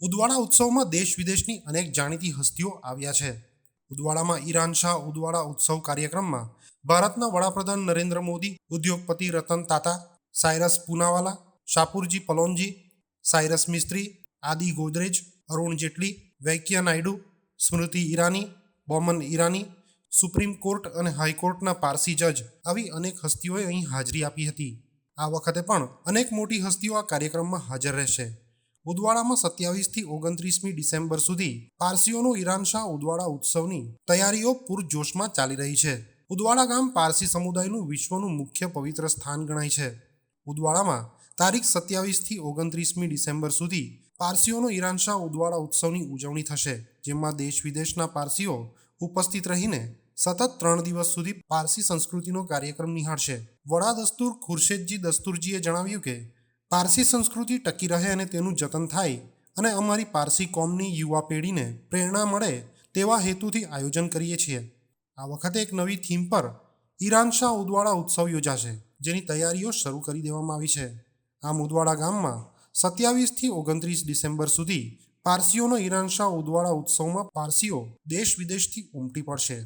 ઉદવાડા ઉત્સવમાં દેશ વિદેશની અનેક જાણીતી હસ્તીઓ આવ્યા છે. ઉદવાડામાં ઈરાન શાહ ઉદવાડા ઉત્સવ કાર્યક્રમમાં ભારતના વડાપ્રધાન નરેન્દ્ર મોદી, ઉદ્યોગપતિ રતન તાતા સાયરસ પૂનાવાલા, શાપુરજી પલોનજી, સાયરસ મિસ્ત્રી, આદિ ગોદરેજ, અરુણ જેટલી, વૈકિયા નાયડુ, સ્મૃતિ ઈરાની, બોમન ઈરાની, સુપ્રીમ કોર્ટ અને હાઈકોર્ટના પારસી જજ આવી અનેક હસ્તીઓએ અહીં હાજરી આપી હતી. આ વખતે પણ અનેક મોટી હસ્તીઓ આ કાર્યક્રમમાં હાજર રહેશે. ઉદવાડામાં સત્યાવીસથી ઓગણત્રીસમી ડિસેમ્બર સુધી પારસીઓનો ઈરાનશાહ ઉદવાડા ઉત્સવની તૈયારીઓ પૂરજોશમાં ચાલી રહી છે. ઉદવાડા ગામ પારસી સમુદાયનું વિશ્વનું મુખ્ય પવિત્ર સ્થાન ગણાય છે. ઉદવાડામાં તારીખ સત્યાવીસથી ઓગણત્રીસમી ડિસેમ્બર સુધી પારસીઓનો ઈરાનશાહ ઉદવાડા ઉત્સવની ઉજવણી થશે, જેમાં દેશ વિદેશના પારસીઓ ઉપસ્થિત રહીને સતત ત્રણ દિવસ સુધી પારસી સંસ્કૃતિનો કાર્યક્રમ નિહાળશે. વડા દસ્તુર ખુરશેદજી દસ્તુરજીએ જણાવ્યું કે પારસી સંસ્કૃતિ ટકી રહે અને તેનું જતન થાય અને અમારી પારસી કોમની યુવા પેઢીને પ્રેરણા મળે તેવા હેતુથી આયોજન કરીએ છીએ. આ વખતે એક નવી થીમ પર ઈરાન શાહ ઉદવાડા ઉત્સવ યોજાશે, જેની તૈયારીઓ શરૂ કરી દેવામાં આવી છે. આમ ઉદવાડા ગામમાં સત્યાવીસથી ઓગણત્રીસ ડિસેમ્બર સુધી પારસીઓનો ઈરાન શાહ ઉદવાડા ઉત્સવમાં પારસીઓ દેશ વિદેશથી ઉમટી પડશે.